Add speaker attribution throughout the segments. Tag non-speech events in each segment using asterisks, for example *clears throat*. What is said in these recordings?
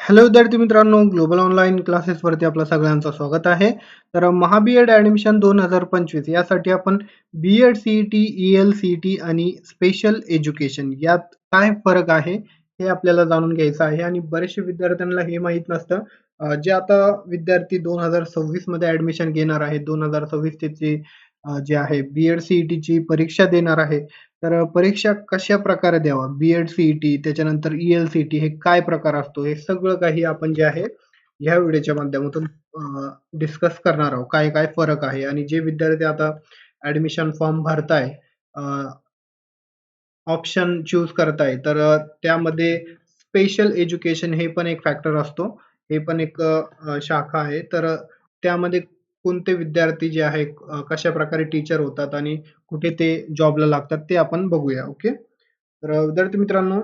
Speaker 1: Hello विद्यार्थी मित्रांनो global online क्लासेसवरती आपलं सगळ्यांचं स्वागत आहे. तर महाबी एड ॲडमिशन दोन हजार पंचवीस यासाठी आपण B Ed C E T E L C T आणि स्पेशल एज्युकेशन यात काय फरक आहे हे आपल्याला जाणून घ्यायचं आहे. आणि बरेचसे विद्यार्थ्यांना हे माहीत नसतं. जे आता विद्यार्थी दोन हजार सव्वीसमध्ये ॲडमिशन घेणार आहेत दोन हजार सव्वीस चे जे आहे बी एड सी ई टीची परीक्षा देणार आहे तर परीक्षा कशा प्रकारे द्यावा? B Ed C E T त्याच्यानंतर ई एल सी टी हे काय प्रकार असतो? हे सगळं काही आपण जे आहे ह्या व्हिडिओच्या माध्यमातून डिस्कस करणार आहोत. काय काय फरक आहे? आणि जे विद्यार्थी आता ऍडमिशन फॉर्म भरताय ऑप्शन चूज करताय तर त्यामध्ये स्पेशल एज्युकेशन हे पण एक फॅक्टर असतो. हे पण एक शाखा आहे. तर त्यामध्ये कोणते विद्यार्थी जे आहे कशा प्रकारे टीचर होतात आणि कुठे ते जॉबला लागतात ते आपण बघूया ओके तर विद्यार्थी मित्रांनो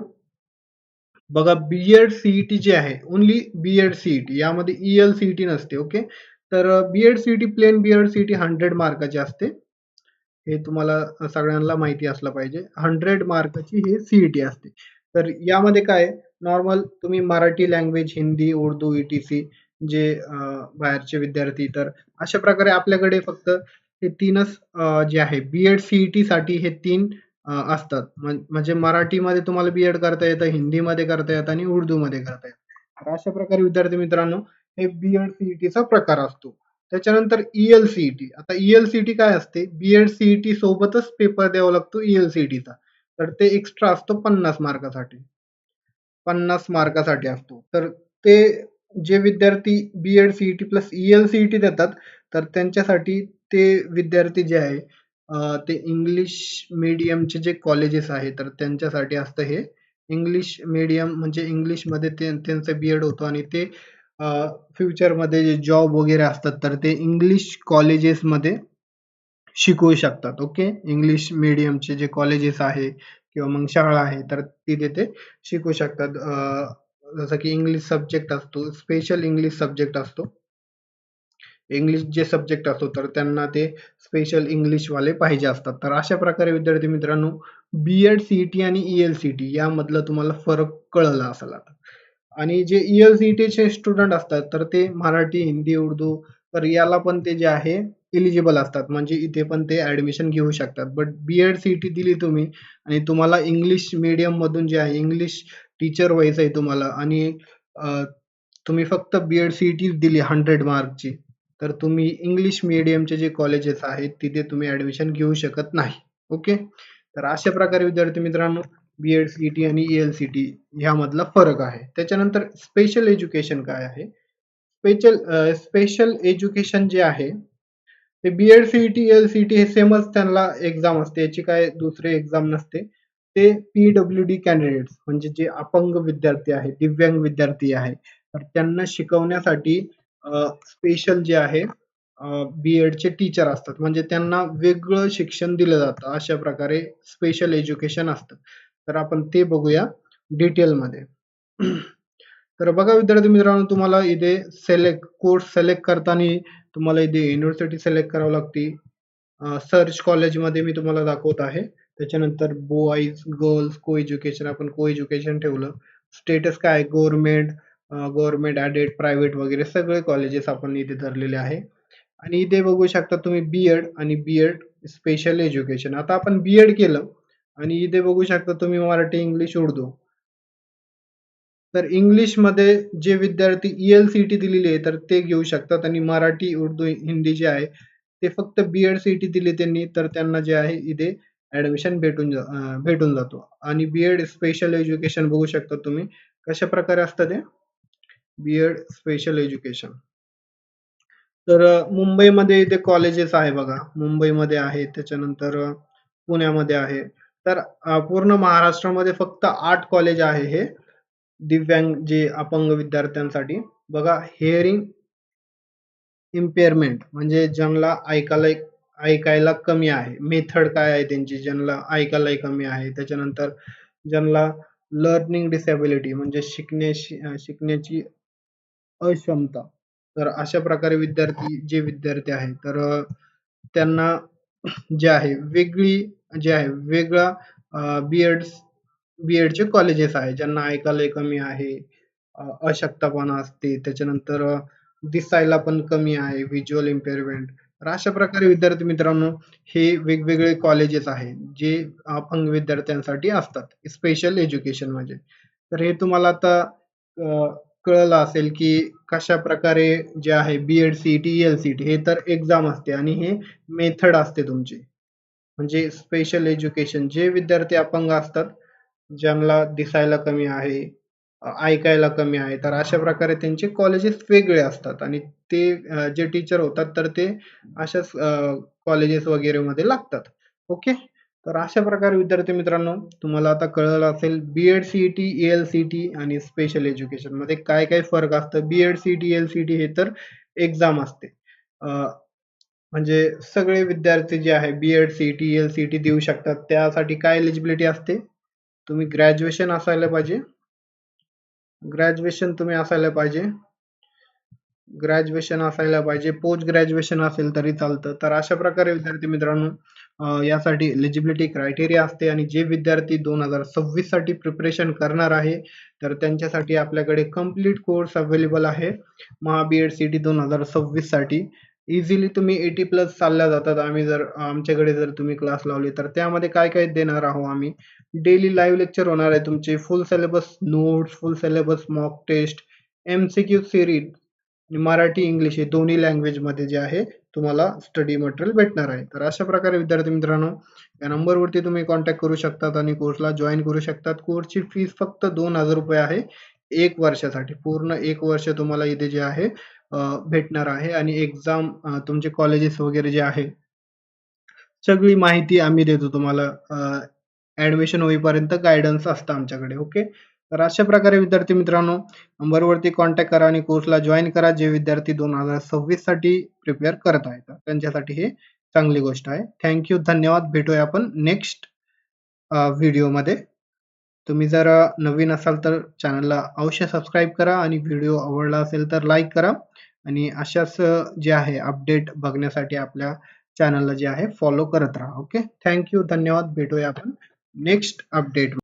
Speaker 1: बघा बी एड सीईटी जे आहे ओन्ली बी एड सीईटी यामध्ये ई एल सीईटी नसते ओके तर B Ed CET plain B Ed CET hundred मार्काची असते. हे तुम्हाला सगळ्यांना माहिती असलं पाहिजे. हंड्रेड मार्काची हे सीईटी असते. तर यामध्ये काय नॉर्मल तुम्ही मराठी लँग्वेज हिंदी उर्दू ईटीसी जे बाहेरचे विद्यार्थी तर अशा प्रकारे आपल्याकडे फक्त हे तीनच जे आहे बी एड सीईटी साठी हे तीन असतात. म्हण- म्हणजे मराठीमध्ये तुम्हाला बी एड करता येतं हिंदीमध्ये करता येतं आणि उर्दूमध्ये करता येतं. तर अशा प्रकारे विद्यार्थी मित्रांनो हे बी एड सीईटीचा प्रकार असतो. त्याच्यानंतर ई एल सीईटी आता ई एल सीईटी काय असते? बी एड सीईटी सोबतच पेपर द्यावा लागतो ई एल सीईटीचा तर ते एक्स्ट्रा असतो पन्नास मार्कासाठी पन्नास मार्कासाठी असतो. तर ते जे विद्यार्थी B Ed CET plus E L CET देतात तर त्यांच्यासाठी ते विद्यार्थी जे आहे ते इंग्लिश मीडियमचे जे कॉलेजेस आहे तर त्यांच्यासाठी असतं हे. इंग्लिश मीडियम म्हणजे इंग्लिशमध्ये ते त्यांचं बी एड होतं आणि ते फ्युचरमध्ये जे जॉब वगैरे असतात तर ते इंग्लिश कॉलेजेसमध्ये शिकवू शकतात ओके? इंग्लिश मीडियमचे जे कॉलेजेस आहे किंवा मग शाळा आहे तर तिथे ते शिकू शकतात जसं की इंग्लिश सब्जेक्ट असतो स्पेशल इंग्लिश सब्जेक्ट असतो. इंग्लिश जे सब्जेक्ट असतो तर त्यांना ते स्पेशल इंग्लिशवाले पाहिजे असतात. तर अशा प्रकारे विद्यार्थी मित्रांनो बी एड सी टी आणि ई एल सी टी यामधला तुम्हाला फरक कळला असेल आता. आणि जे ई एल सी चे स्टुडंट असतात तर ते मराठी हिंदी उर्दू तर याला पण ते जे आहे एलिजिबल असतात. म्हणजे इथे पण ते ऍडमिशन घेऊ शकतात. बट बी एड टी दिली तुम्ही आणि तुम्हाला इंग्लिश मीडियम मधून जे आहे इंग्लिश टीचर व्हायचं आहे तुम्हाला. आणि तुम्ही फक्त बी एड सी टीच दिली हंड्रेड मार्कची तर तुम्ही इंग्लिश मीडियमचे जे कॉलेजेस आहेत तिथे तुम्ही ऍडमिशन घेऊ शकत नाही. ओके तर अशा प्रकारे विद्यार्थी मित्रांनो बी एड सीईटी आणि ई एल सी टी ह्यामधला फरक आहे. त्याच्यानंतर स्पेशल एज्युकेशन काय आहे? स्पेशल स्पेशल एज्युकेशन जे आहे ते B Ed C T L C T हे सेमच त्यांना एक्झाम असते. याची काय दुसरी एक्झाम नसते. ते पी डब्ल्यू डी कॅन्डिडेट्स म्हणजे जे अपंग विद्यार्थी आहे दिव्यांग विद्यार्थी आहे तर त्यांना शिकवण्यासाठी स्पेशल जे आहे बी एडचे टीचर असतात. म्हणजे त्यांना वेगळं शिक्षण दिलं जातं. अशा प्रकारे स्पेशल एज्युकेशन असतं. तर आपण ते बघूया डिटेलमध्ये *clears throat* तर बघा विद्यार्थी मित्रांनो तुम्हाला इथे सिलेक्ट कोर्स सिलेक्ट करताना तुम्हाला इथे युनिव्हर्सिटी सिलेक्ट करावी लागते सर्च कॉलेजमध्ये मी तुम्हाला दाखवत आहे. त्याच्यानंतर बॉईज गर्ल्स को एज्युकेशन आपण को एज्युकेशन ठेवलं. स्टेटस काय? गव्हर्नमेंट गव्हर्नमेंट ॲडेड प्रायव्हेट वगैरे सगळे कॉलेजेस आपण इथे धरलेले आहे. आणि इथे बघू शकता तुम्ही बी एड आणि बी एड स्पेशल एज्युकेशन आता आपण बी एड केलं. आणि इथे बघू शकता तुम्ही मराठी इंग्लिश उर्दू. तर इंग्लिशमध्ये जे विद्यार्थी ई एल सी टी दिलेली आहे तर ते घेऊ शकतात. आणि मराठी उर्दू हिंदी जे आहे ते फक्त बी एड सी टी दिली त्यांनी. तर त्यांना जे आहे इथे ऍडमिशन भेटून जा- अं, भेटून जातो. आणि बी एड स्पेशल एज्युकेशन बघू शकता तुम्ही. कशा प्रकारे असतं ते? बी एड स्पेशल एज्युकेशन तर अ, मुंबईमध्ये इथे कॉलेजेस आहे बघा. मुंबईमध्ये आहे त्याच्यानंतर अ, पुण्यामध्ये आहे. तर अ, पूर्ण महाराष्ट्रामध्ये फक्त आठ कॉलेज आहे हे. दिव्यांग जे अपंग विद्यार्थ्यांसाठी. बघा हिअरिंग इम्पेअरमेंट म्हणजे ज्यांना ऐकायला ऐकायला कमी आहे. मेथड काय आहे त्यांची? ज्यांना ऐकायला कमी आहे. त्याच्यानंतर ज्यांना लर्निंग डिसॅबिलिटी म्हणजे शिकण्याची शिकण्याची अक्षमता. तर अशा प्रकारे विद्यार्थी जे विद्यार्थी आहेत तर त्यांना जे आहे वेगळी जे आहे वेगळा बी एड बी एडचे कॉलेजेस आहे ज्यांना ऐकायला कमी आहे अशक्तपणा असते, त्याच्यानंतर दिसायला पण कमी आहे, व्हिज्युअल इम्पेअरमेंट. तर अशा प्रकारे विद्यार्थी मित्रांनो, हे वेगवेगळे कॉलेजेस आहेत, जे अपंग विद्यार्थ्यांसाठी असतात, स्पेशल एज्युकेशन म्हणजे. तर हे तुम्हाला आता कळलं असेल, की कशा प्रकारे जे आहे बी-एड सी-ई-टी, एल-सी-टी हे तर एक्झाम असते आणि हे मेथड असते तुमची. म्हणजे स्पेशल एज्युकेशन जे विद्यार्थी अपंग असतात, ज्यांना दिसायला कमी आहे, ऐकायला कमी आहे, तर अशा प्रकारे त्यांचे कॉलेजेस वेगळे असतात आणि ते जे टीचर होतात, तर ते अशाच कॉलेजेस वगैरे मध्ये लागतात. ओके. तर अशा प्रकारे विद्यार्थी मित्रांनो, तुम्हाला आता कळलं असेल B Ed C E T, L C T आणि स्पेशल एज्युकेशनमध्ये काय-काय फरक असतं. बी-एड सी टी एल-सी-टी हे तर एक्झाम असते. म्हणजे सगळे विद्यार्थी जे आहे बी-एड, सी-ई-टी, एल-सी-टी देऊ शकतात. त्यासाठी काय एलिजिबिलिटी असते? तुम्ही ग्रॅज्युएशन असायला पाहिजे. ग्रॅज्युएशन तुम्ही असायला पाहिजे. ग्रॅज्युएशन असायला पाहिजे. पोस्ट ग्रॅज्युएशन असेल तरी चालतं. तर अशा प्रकारे विद्यार्थी मित्रांनो, यासाठी एलिजिबिलिटी क्रायटेरिया असते आणि जे विद्यार्थी 2026 साठी प्रिपरेशन करणार आहे, तर त्यांच्यासाठी आपल्याकडे कंप्लीट कोर्स अवेलेबल आहे. महा बी-एड सी-ई-टी 2026 साठी. इझिली तुम्ही एटी प्लस चालल्या जातात. आम्ही जर आमच्याकडे जर तुम्ही क्लास लावले, तर त्यामध्ये काय-काय देणार आहोत आम्ही. डेली लाईव्ह लेक्चर होणार आहे तुमचे. Full syllabus notes, full syllabus mock test, M C Q series Marathi, English हे दोन्ही लँग्वेजमध्ये जे आहे तुम्हाला स्टडी मटेरियल भेटणार आहे. तर अशा प्रकारे विद्यार्थी मित्रांनो, या नंबरवरती तुम्ही कॉन्टॅक्ट करू शकतात आणि कोर्सला जॉईन करू शकतात. कोर्सची फीस फक्त ₹2000 आहे एक वर्षासाठी. पूर्ण एक वर्ष तुम्हाला इथे जे आहे भेटणार आहे आणि एक्झाम तुमचे कॉलेजेस वगैरे जे आहे, सगळी माहिती आम्ही देतो तुम्हाला. ऍडमिशन ॲडमिशन होईपर्यंत गायडन्स असतं आमच्याकडे. ओके. तर अशा प्रकारे विद्यार्थी मित्रांनो, नंबरवरती कॉन्टॅक्ट करा आणि कोर्सला जॉईन करा. जे विद्यार्थी 2026 साठी प्रिपेअर करत आहेत, त्यांच्यासाठी हे चांगली गोष्ट आहे. थँक्यू धन्यवाद. भेटूया आपण नेक्स्ट व्हिडिओमध्ये. तुम्ही जर नवीन असाल तर चॅनलला अवश्य सबस्क्राईब करा आणि व्हिडिओ आवडला असेल तर लाईक करा आणि अशाच जे आहे अपडेट बघण्यासाठी आपल्या चॅनलला जे आहे फॉलो करत राहा. ओके. थँक्यू धन्यवाद. भेटूया आपण नेक्स्ट अपडेट